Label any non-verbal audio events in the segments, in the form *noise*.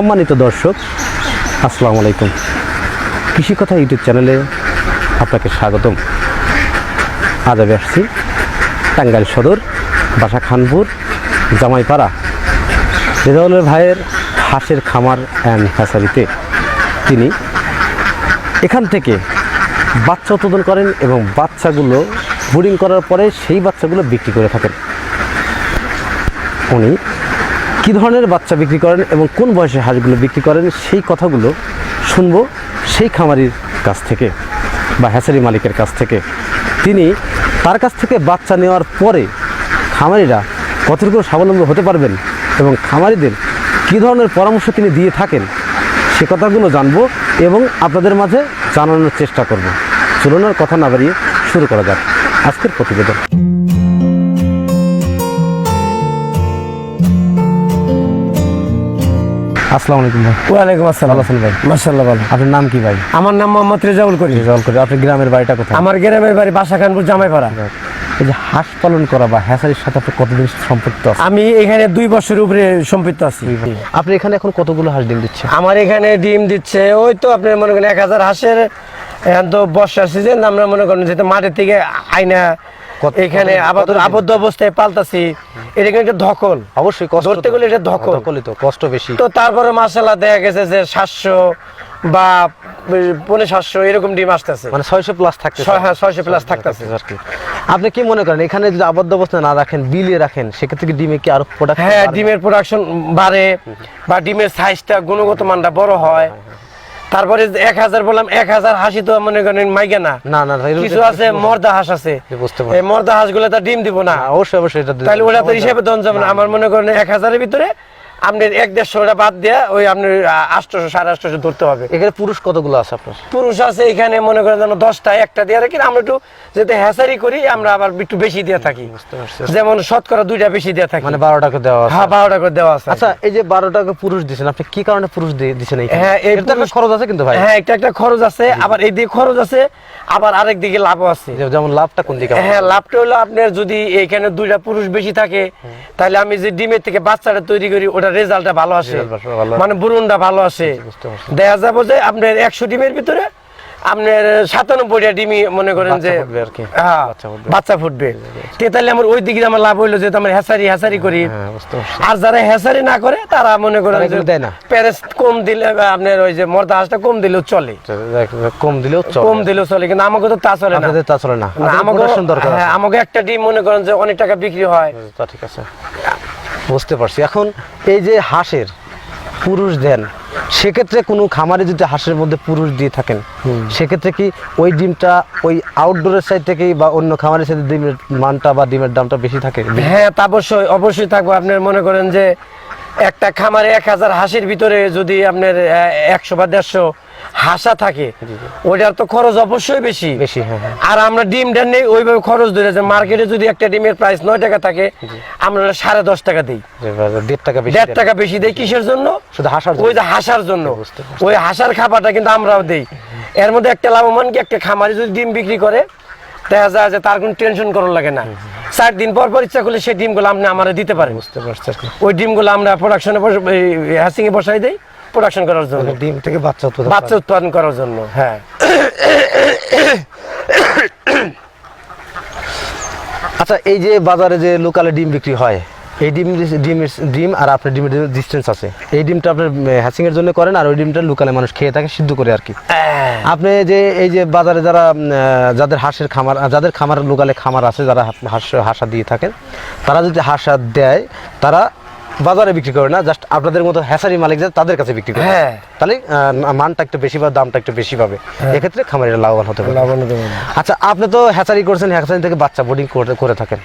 সম্মানিত দর্শক, আসসালামু আলাইকুম। কৃষি কথা ইউটিউব চ্যানেলে আপনাকে স্বাগতম। আজ আমি আসছি টাঙ্গাইল সদর বাসা খানপুর জামাইপাড়া রেজাউলের ভাইয়ের হাঁসের খামার অ্যান্ড হ্যাসারিতে তিনি এখান থেকে বাচ্চা উৎপাদন করেন এবং বাচ্চাগুলো ব্রিডিং করার পরে সেই বাচ্চাগুলো বিক্রি করে থাকেন। উনি কী ধরনের বাচ্চা বিক্রি করেন এবং কোন বয়সে হাঁসগুলো বিক্রি করেন, সেই কথাগুলো শুনব সেই খামারির কাছ থেকে বা হ্যাচারি মালিকের কাছ থেকে। তিনি তার কাছ থেকে বাচ্চা নেওয়ার পরে খামারিরা কতটুকু স্বাবলম্বী হতে পারবেন এবং খামারিদের কী ধরনের পরামর্শ তিনি দিয়ে থাকেন, সে কথাগুলো জানব এবং আপনাদের মাঝে জানানোর চেষ্টা করব। চলুন কথা না বাড়িয়ে শুরু করা যাক আজকের প্রতিবেদন। আসসালামু আলাইকুম ভাই। ওয়ালাইকুম আসসালাম। ভালো আছেন ভাই? মার্শাল্লাহ ভালো। আপনার নাম কি ভাই? আমার নাম মোহাম্মদ রেজাউল করি রেজাল্ট করে আপনার গ্রামের বাড়িটা কোথায়? আমার গ্রামের বাড়ি বাসা খানপুর জামাইপাড়া এই যে হাঁস পালন করা বা হ্যাসারির সাথে আপনার কতদিন সম্পৃক্ত আমি এখানে দুই বছরের উপরে সম্পৃক্ত আছি। আপনি এখানে এখন কতগুলো হাঁস ডিম দিচ্ছে আমার এখানে ডিম দিচ্ছে ওই তো আপনি মনে করেন এক হাজার হাঁসের এখন তো বর্ষার সিজন আমরা মনে করেন যেহেতু মাঠের থেকে আইনা কত- এখানে আবদ্ধ অবস্থায় পাল্টাছি এটা কিন্তু ধকল অবশ্যই কষ্ট ধরতে গেলে এটা ধকল। ধকলই তো কষ্ট বেশি। তো তারপরে মাসাল্লাহ দেখা গেছে যে সাতশো বা পনেরো সাতশো এরকম ডিম আসতেছে। মানে ছয়শো প্লাস থাকতে ছয়- হ্যাঁ, 600 plus থাকতেছে। আর কি। আপনি কি মনে করেন এখানে যদি আবদ্ধ অবস্থায় না রাখেন বিলিয়ে রাখেন সেক্ষেত্রে কি ডিমে কি আরও প্রোডাক্ট হ্যাঁ ডিমের প্রোডাকশন বাড়ে বা ডিমের সাইজটা গুণগত মানটা বড় হয়। তারপরে এক হাজার বললাম এক হাজার হাসি তো মনে করেন মাইকা না। না না কিছু আছে মর্দা হাঁস আছে। বুঝতে। এই মর্দা হাঁসগুলো তো ডিম দিব না। অবশ্যই অবশ্যই তাহলে ওটা তো হিসেবে দন যাবে না। আমার মনে করেন এক হাজারের ভিতরে আপনার এক দেড়শোটা বাদ দিয়ে ওই আপনার আটশোশো সাড়ে আটশোশো ধরতে হবে। এখানে পুরুষ কতগুলো আছে আপনার? পুরুষ আছে এখানে মনে করেন যেন দশটা একটা দিয়ে রাখি আমরা একটু যাতে হ্যাসারি করি আমরা আবার একটু বেশি দিয়ে থাকি। যেমন শতকরা দুইটা বেশি দিয়ে থাকি। মানে দেওয়া হ্যাঁ বারোটা করে দেওয়া আছে। আচ্ছা এই যে পুরুষ দিচ্ছেন আপনি কি কারণে পুরুষ দিচ্ছেন হ্যাঁ, এটা একটা খরচ আছে কিন্তু ভাই। হ্যাঁ একটা একটা খরচ আছে আবার এই দিকে খরচ আছে আবার আরেক দিকে লাভও আছে। যেমন লাভটা কোন দিকে? হ্যাঁ লাভটা হলো আপনার যদি এখানে দুইটা পুরুষ বেশি থাকে তাহলে আমি যে ডিমের থেকে বাচ্চাটা তৈরি করি ওটা রেজাল্টটা ভালো আসে। মানে বুরুনটা ভালো আসে। দেখা যাব যে আপনার একশো ডিমের ভিতরে আপনার সাতানব্বইটা ডিমই মনে করেন যে। হ্যাঁ, বাচ্চা ফুটবে। তাহলে আমার ওই দিকে আমার লাভ হইল যে আমার হ্যাসারি হ্যাসারি করি। হ্যাঁ পারছি। আর যারা হ্যাসারি না করে তারা মনে করেন দেয় না? প্যারেস কম দিলে আপনার ওই যে মর্দা হাঁসটা কম দিলেও চলে। কম দিলেও চলে। কম দিলেও চলে কিন্তু আমাকে তো তা চলে না। তা চলে না। আমাকে হ্যাঁ। আমাকে একটা ডিম মনে করেন যে অনেক টাকা বিক্রি হয়। ঠিক আছে। বুঝতে পারছি। এখন এই যে হাঁসের পুরুষ দেন সেক্ষেত্রে কোনো খামারে যদি হাঁসের মধ্যে পুরুষ দিয়ে থাকেন সেক্ষেত্রে কি ওই ডিমটা ওই আউটডোরের সাইড থেকে বা অন্য খামারের সাথে ডিমের মানটা বা ডিমের দামটা বেশি থাকে? হ্যাঁ তা অবশ্যই অবশ্যই থাকব। আপনার মনে করেন যে একটা খামারে এক হাজার হাঁসের ভিতরে যদি আপনার একশো বা দেড়শো হাঁসা থাকে। ওটার তো খরচ অবশ্যই বেশি। বেশি হ্যাঁ হ্যাঁ। আর আমরা ডিমটা নেই ওইভাবে খরচ ধরে যে মার্কেটে যদি একটা ডিমের প্রাইস নয় টাকা থাকে আমরা সাড়ে দশ টাকা দিই। দেড় টাকা বেশি দেড় টাকা বেশি দেয় কিসের জন্য? শুধু হাঁসার ওই যে হাসার জন্য। ওই হাসার খাবারটা কিন্তু আমরাও দেই। এর মধ্যে একটা লাভবান কি? একটা খামারে যদি ডিম বিক্রি করে দেখা যায় যে তার কোনো টেনশন করার লাগে না। চার দিন পর পর ইচ্ছা করলে সেই ডিমগুলো আপনি আমারে দিতে পারেন। বুঝতে পারছি। ওই ডিমগুলো আমরা প্রোডাকশনে হ্যাসিং এ বসাই দেই। প্রোডাকশন করার জন্য। মানে ডিম থেকে বাচ্চা উৎপাদন বাচ্চা উৎপাদন করার জন্য হ্যাঁ। আচ্ছা এই যে বাজারে যে লোকালে ডিম বিক্রি হয় এই ডিম ডিমের ডিম আর আপনার ডিমের ডিস্টেন্স আছে এই ডিমটা আপনার হ্যাচিং এর জন্য করেন আর ওই ডিমটা লোকালে মানুষ খেয়ে থাকে সিদ্ধ করে আর কি। আপনি যে এই যে বাজারে যারা যাদের হাঁসের খামার যাদের খামার লোকালে খামার আছে যারা হাঁস হাঁসা দিয়ে থাকেন তারা যদি হাঁসা দেয় তারা বাজারে বিক্রি করে না জাস্ট আপনাদের মতো হ্যাসারি মালিক যারা তাদের কাছে বিক্রি করে। হ্যাঁ। তাহলে মানটা একটু বেশি পাবে দামটা একটু বেশি পাবে। এক্ষেত্রে খামারিরা লাভবান হতে পারে লাভবান হতে পারে। আচ্ছা আপনি তো হ্যাচারি করছেন হ্যাচারি থেকে বাচ্চা বোর্ডিং করে থাকেন।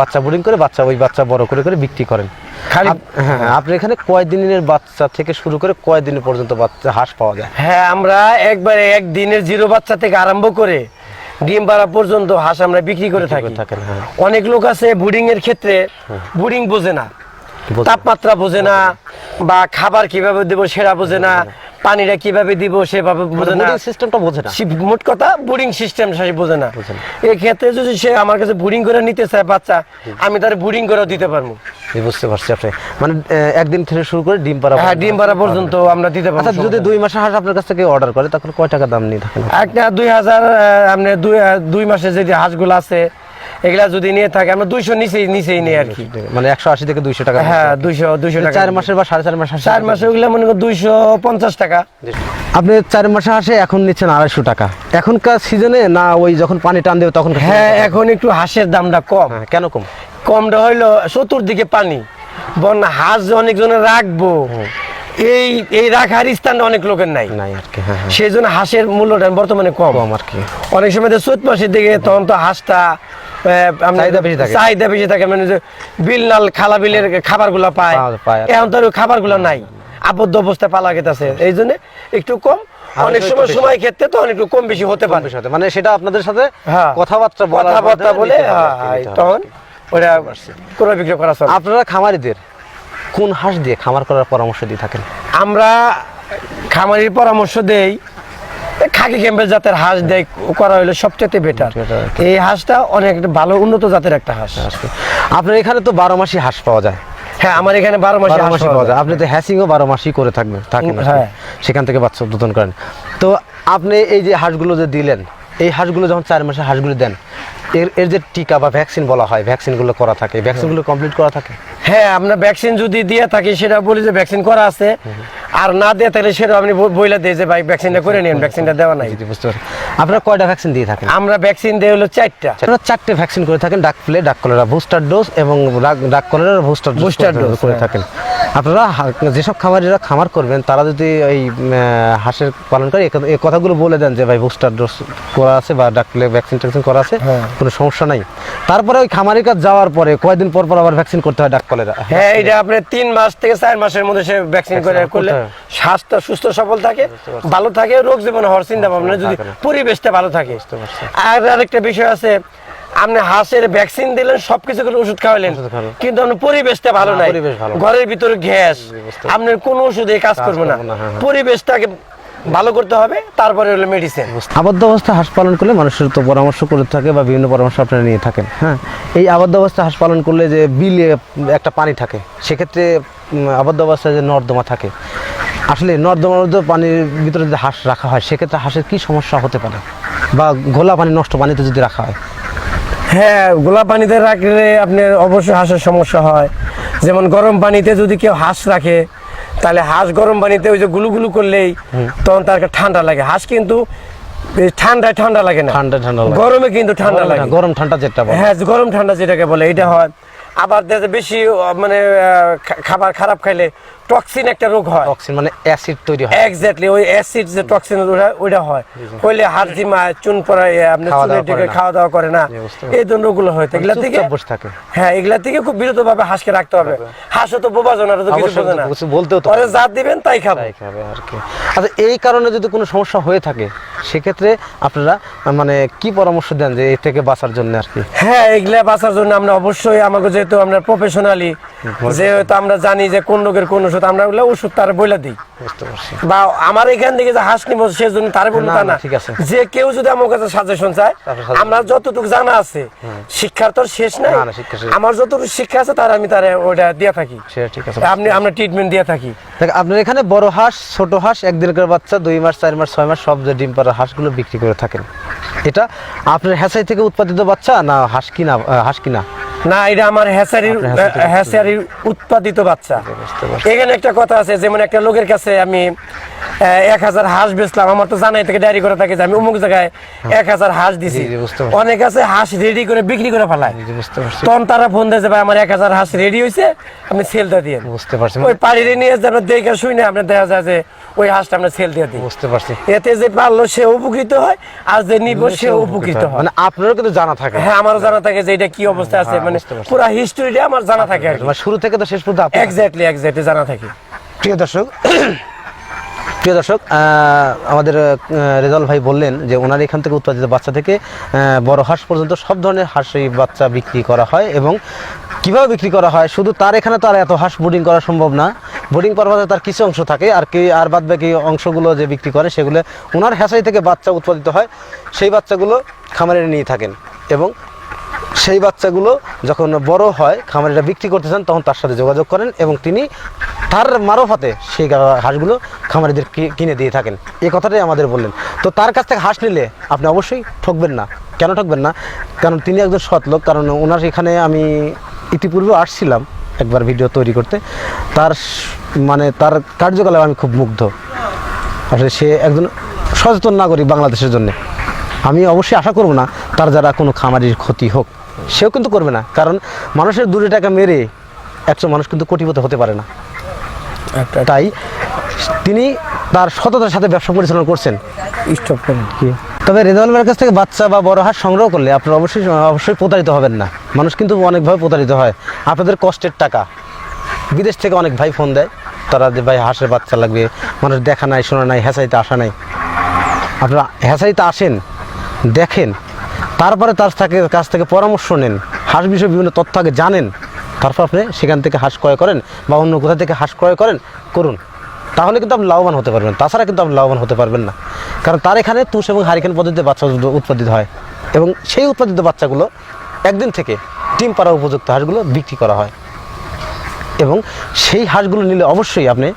বাচ্চা বোর্ডিং করে বাচ্চা ওই বাচ্চা বড় করে করে বিক্রি করেন। হ্যাঁ হ্যাঁ, আপনি এখানে কয় দিনের বাচ্চা থেকে শুরু করে কয় দিন পর্যন্ত বাচ্চা হাঁস পাওয়া যায়? হ্যাঁ আমরা একবারে এক দিনের জিরো বাচ্চা থেকে আরম্ভ করে ডিম পাড়া পর্যন্ত হাঁস আমরা বিক্রি করে থাকি। হ্যাঁ। অনেক লোক আছে বুডিং এর ক্ষেত্রে বুডিং বোঝে না। তাপমাত্রা বোঝে না বা খাবার কীভাবে দেবো সেটা বোঝে না পানিটা কীভাবে দিব সেভাবে বোঝে না। সিস্টেমটা বোঝে না। মোট কথা বোর্ডিং সিস্টেম সে বোঝে না। এই ক্ষেত্রে যদি সে আমার কাছে বোর্ডিং করে নিতে চায় বাচ্চা আমি তার বোর্ডিং করেও দিতে পারব। বুঝতে পারছি আপনি। মানে একদিন থেকে শুরু করে ডিম পাড়া হ্যাঁ ডিম পাড়া পর্যন্ত আমরা দিতে পারব আচ্ছা যদি দুই মাসের হাঁস আপনার কাছ থেকে অর্ডার করে তখন কয় টাকা দাম নিয়ে থাকেন? একটা দুই হাজার আপনি দুই দুই মাসে যে হাঁসগুলো আছে এগুলা যদি নিয়ে থাকে আমরা দুইশো নিচেই নিচেই নিই আর কি। মানে একশো আশি থেকে দুইশো টাকা হ্যাঁ দুইশো দুইশো টাকা চার মাসের বা সাড়ে চার মাস চার মাসে ওগুলা মনে করো দুইশো পঞ্চাশ টাকা। আপনি চার মাসে হাসে এখন নিচ্ছেন আড়াইশো টাকা। এখনকার সিজনে না ওই যখন পানি টান দেবে তখন হ্যাঁ এখন একটু হাঁসের দামটা কম। হ্যাঁ, কেন কম? কমটা হইল চতুর্দিকে পানি। বন্যা হাঁস অনেকজনে রাখব এই এই রাখার স্থানটা অনেক লোকের নাই। নাই আর কি হ্যাঁ হ্যাঁ। সেই জন্য হাঁসের মূল্যটা বর্তমানে কম। কম আর কি। অনেক সময় চৈত মাসের দিকে তখন তো হাঁসটা চাহিদা বেশি থাকে। মানে যে বিল নাল খালা বিলের খাবারগুলা পায়। এখন তো খাবারগুলা নাই। আবদ্ধ অবস্থায় পালা গেতেছে। এই জন্য একটু কম। অনেক সময় সময় ক্ষেত্রে তো অনেক একটু কম বেশি হতে পারে। মানে সেটা আপনাদের সাথে হ্যাঁ। কথাবার্তা কথাবার্তা বলে। তখন ক্রয় বিক্রয় করা আপনারা খামারিদের কোন হাঁস দিয়ে খামার করার পরামর্শ দিয়ে থাকেন? আমরা খামারির পরামর্শ দেই খাকি ক্যাম্পের জাতের হাঁস দেয় করা হলে সবচেয়ে বেটার এই হাঁসটা অনেক ভালো উন্নত জাতের একটা হাঁস। আপনার এখানে তো বারো মাসই হাঁস পাওয়া যায়। হ্যাঁ আমার এখানে বারো মাসে বারো মাসই পাওয়া যায়। আপনি তো হ্যাসিংও বারো মাসই করে থাকবেন থাকেন হ্যাঁ। সেখান থেকে বাচ্চা উৎপাদন করেন। তো আপনি এই যে হাঁসগুলো যে দিলেন এই হাঁসগুলো যখন চার মাসে হাঁসগুলো দেন এর এর যে টিকা বা ভ্যাকসিন বলা হয় ভ্যাকসিনগুলো করা থাকে ভ্যাকসিনগুলো কমপ্লিট করা থাকে? হ্যাঁ আমরা ভ্যাকসিন যদি দিয়ে থাকি সেটা বলি যে ভ্যাকসিন করা আছে। আর না দিয়ে থাকলে সেটা আপনি বইলা দিয়ে যে ভাই ভ্যাকসিনটা করে নিন ভ্যাকসিনটা দেওয়া নাই। যদি বুঝতে পারেন আপনারা কয়টা ভ্যাকসিন দিয়ে থাকেন? আমরা ভ্যাকসিন দেই হলো চারটা। আপনারা চারটে ভ্যাকসিন করে থাকেন ডাক প্লে ডাক কলেরা বুস্টার ডোজ এবং ডাক- ডাক কলেরা বুস্টার বুস্টার ডোজ করে হ্যাঁ। থাকেন। আপনারা যেসব খামারিরা খামার করবেন তারা যদি এই হাঁসের পালন করে এই কথাগুলো বলে দেন যে ভাই বুস্টার ডোজ করা আছে বা ডাক ভ্যাকসিন ট্যাকসিন করা আছে হ্যাঁ। কোনো সমস্যা নাই। তারপরে ওই খামারের কাছে যাওয়ার পরে কয়দিন পর পর আবার ভ্যাকসিন করতে হয় ডাক কলেরা হ্যাঁ এটা আপনি তিন মাস থেকে চার মাসের মধ্যে সে ভ্যাকসিন করে করলে স্বাস্থ্য সুস্থ সবল থাকে ভালো থাকে রোগ জীবন হওয়ার চিন্তা ভাবনা যদি পরিবেশটা ভালো থাকে। আর আরেকটা বিষয় আছে আপনি হাঁসের ভ্যাকসিন দিলেন সবকিছু করে ওষুধ খাওয়ালেন। কিন্তু আপনার পরিবেশটা ভালো নাই। ঘরের ভিতরে গ্যাস আপনার কোনো ওষুধে কাজ করবে না। হ্যাঁ, হ্যাঁ। পরিবেশটাকে ভালো করতে হবে তারপরে হলো মেডিসিন আবদ্ধ অবস্থায় হাঁস পালন করলে মানুষের তো পরামর্শ করে থাকে বা বিভিন্ন পরামর্শ আপনারা নিয়ে থাকেন হ্যাঁ? এই আবদ্ধ অবস্থা হাঁস পালন করলে যে বিলে একটা পানি থাকে সেক্ষেত্রে আবদ্ধ অবস্থায় যে নর্দমা থাকে। আসলে নর্দমার মধ্যে পানির ভিতরে যদি হাঁস রাখা হয় সেক্ষেত্রে হাঁসের কি সমস্যা হতে পারে? বা ঘোলা পানি নষ্ট পানিতে যদি রাখা হয়? হ্যাঁ গোলা পানিতে রাখলে আপনার অবশ্যই হাঁসের সমস্যা হয়। যেমন গরম পানিতে যদি কেউ হাঁস রাখে তাহলে হাঁস গরম পানিতে ওই যে গুলু গুলু করলেই তখন তার ঠান্ডা লাগে। হাঁস কিন্তু এই ঠান্ডায় ঠান্ডা লাগে না। ঠান্ডা ঠান্ডা গরমে কিন্তু ঠান্ডা লাগে। গরম ঠান্ডা যেটা বলে। হ্যাঁ গরম ঠান্ডা যেটাকে বলে এটা হয়। আবার বেশি মানে খাবার খারাপ খাইলে টক্সিন একটা রোগ হয়। টক্সিন মানে অ্যাসিড তৈরি হয়। এক্স্যাক্টলি ওই অ্যাসিড যে টক্সিন ওইটা হয়। হইলে হাড় জিমায় চুন পড়ায় আপনি চুনের দিকে খাওয়া দাওয়া করে না। এই ধরনের হয় এগুলা থেকে বসে থাকে। হ্যাঁ এগুলা থেকে খুব বিরত ভাবে হাঁসকে রাখতে হবে। হাঁসও তো বোবা জনার তো কিছু বোঝে না। কিছু বলতেও তো যা দিবেন তাই খাবে। তাই খাবে আর কি। আচ্ছা এই কারণে যদি কোনো সমস্যা হয়ে থাকে সেক্ষেত্রে আপনারা মানে কি পরামর্শ দেন যে এর থেকে বাঁচার জন্য আর কি? হ্যাঁ এগুলা বাঁচার জন্য আমরা অবশ্যই আমাকে যেহেতু আমরা প্রফেশনালি যেহেতু আমরা জানি যে কোন রোগের কোন ওষুধ আমরা ওগুলো ওষুধ তার বলে দিই। বা আমার এখান থেকে যে হাঁস নিবো সেজন্য তার বলব না, তা না, না ঠিক আছে। যে কেউ যদি আমার কাছে সাজেশন চায় আমরা যতটুকু জানা আছে শিক্ষার তো শেষ নাই। আমার যতটুকু শিক্ষা আছে তার আমি তার ওটা দিয়ে থাকি। ঠিক আছে। আপনি আমরা ট্রিটমেন্ট দিয়ে থাকি। দেখ আপনার এখানে বড় হাঁস ছোট হাঁস একদিনকার বাচ্চা দুই মাস চার মাস ছয় মাস সব যে ডিম পাড়া হাঁসগুলো বিক্রি করে থাকেন। এটা আপনার হ্যাঁসাই থেকে উৎপাদিত বাচ্চা না হাঁস কিনা হাঁস কিনা? না এটা আমার হ্যাসারির হ্যাসারির উৎপাদিত বাচ্চা। এখানে একটা কথা আছে যেমন একটা লোকের কাছে আমি এক হাজার হাঁস বেচলাম আমার তো জানাই থেকে ডায়েরি করে থাকে যে আমি অমুক জায়গায় এক হাজার হাঁস দিছি। অনেক আছে হাঁস রেডি করে বিক্রি করে ফেলায়। তখন তারা ফোন দিয়েছে ভাই আমার এক হাজার হাঁস রেডি হয়েছে আপনি সেলটা দিয়ে বুঝতে পারছি। ওই পাড়িরে নিয়ে যে আপনার দেখে শুই না আপনার দেখা যায় যে ওই হাঁসটা আমরা সেল দিয়ে দিই। বুঝতে পারছি। এতে যে পারল সে উপকৃত হয় আর যে নিব সে উপকৃত হয়। মানে আপনারও কিন্তু জানা থাকে। হ্যাঁ আমারও জানা থাকে যে এটা কি অবস্থা আছে। হ্যাঁ, মানে পুরো হিস্ট্রিটা আমার জানা থাকে আর কি। শুরু থেকে তো শেষ পর্যন্ত এক্স্যাক্টলি এক্স্যাক্টলি জানা থাকে। প্রিয় দর্শক *clears throat* প্রিয় দর্শক আমাদের রেজাল ভাই বললেন যে ওনার এখান থেকে উৎপাদিত বাচ্চা থেকে বড় হাঁস পর্যন্ত সব ধরনের হাঁসই বাচ্চা বিক্রি করা হয় এবং কীভাবে বিক্রি করা হয়? শুধু তার এখানে তো আর এত হাঁস ব্রিডিং করা সম্ভব না। বোর্ডিং পারপাসে তার কিছু অংশ থাকে আর কি আর বাদ বাকি অংশগুলো যে বিক্রি করে সেগুলো ওনার হ্যাচারি থেকে বাচ্চা উৎপাদিত হয়। সেই বাচ্চাগুলো খামারে নিয়ে থাকেন এবং সেই বাচ্চাগুলো যখন বড় হয়, খামারিরা বিক্রি করতে চান, তখন তার সাথে যোগাযোগ করেন এবং তিনি তার মারফতে সেই হাঁসগুলো খামারিদের কিনে দিয়ে থাকেন। এই কথাটাই আমাদের বললেন। তো তার কাছ থেকে হাঁস নিলে আপনি অবশ্যই ঠকবেন না। কেন ঠকবেন না? কারণ তিনি একজন সৎ লোক, কারণ ওনার এখানে আমি ইতিপূর্বে আসছিলাম একবার ভিডিও তৈরি করতে। তার মানে তার কার্যকলাপ আমি খুব মুগ্ধ। আসলে সে একজন সচেতন নাগরিক বাংলাদেশের জন্য। আমি অবশ্যই আশা করব না তার যারা কোনো খামারির ক্ষতি হোক। সেও কিন্তু করবে না। কারণ মানুষের দূরে টাকা মেরে একশো মানুষ কিন্তু কোটিপতি হতে পারে না। তাই তিনি তার সততার সাথে ব্যবসা পরিচালনা করছেন। স্টপ করেন। কি? তবে রেজাউল ভাইয়ের কাছ থেকে বাচ্চা বা বড় হাঁস সংগ্রহ করলে আপনারা অবশ্যই অবশ্যই প্রতারিত হবেন না। মানুষ কিন্তু অনেকভাবে প্রতারিত হয়। আপনাদের কষ্টের টাকা। বিদেশ থেকে অনেক ভাই ফোন দেয়। তারা যে ভাই হাঁসের বাচ্চা লাগবে মানুষ দেখা নাই শোনা নাই হ্যাঁচাইতে আসা নাই। আপনারা হ্যাঁচাইতে আসেন। দেখেন, তারপরে তার থেকে কাছ থেকে পরামর্শ নেন, হাঁস বিষয়ে বিভিন্ন তথ্য আগে জানেন, তারপর আপনি সেখান থেকে হাঁস ক্রয় করেন বা অন্য কোথা থেকে হাঁস ক্রয় করেন, করুন। তাহলে কিন্তু আপনি লাভবান হতে পারবেন তাছাড়া কিন্তু আপনি লাভবান হতে পারবেন না। কারণ তার এখানে তুষ এবং হারিকেন পদ্ধতিতে বাচ্চা উৎপাদিত হয় এবং সেই উৎপাদিত বাচ্চাগুলো একদিন থেকে ডিম পাড়া উপযুক্ত হাঁসগুলো বিক্রি করা হয়। এবং সেই হাঁসগুলো নিলে অবশ্যই আপনি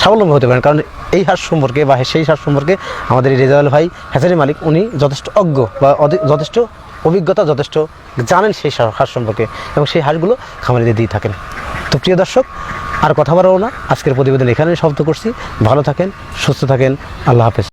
স্বাবলম্বী হতে পারেন। কারণ এই হাঁস সম্পর্কে বা সেই হাঁস সম্পর্কে আমাদের রেজাউল ভাই হ্যাচারি মালিক, উনি যথেষ্ট অজ্ঞ বা যথেষ্ট অভিজ্ঞতা, যথেষ্ট জানেন সেই হাঁস সম্পর্কে এবং সেই হাঁসগুলো খামারিদের দিয়ে থাকেন। তো প্রিয় দর্শক, আর কথা বাড়াবো না। আজকের প্রতিবেদন এখানে শব্দ করছি। ভালো থাকেন, সুস্থ থাকেন। আল্লাহ হাফেজ।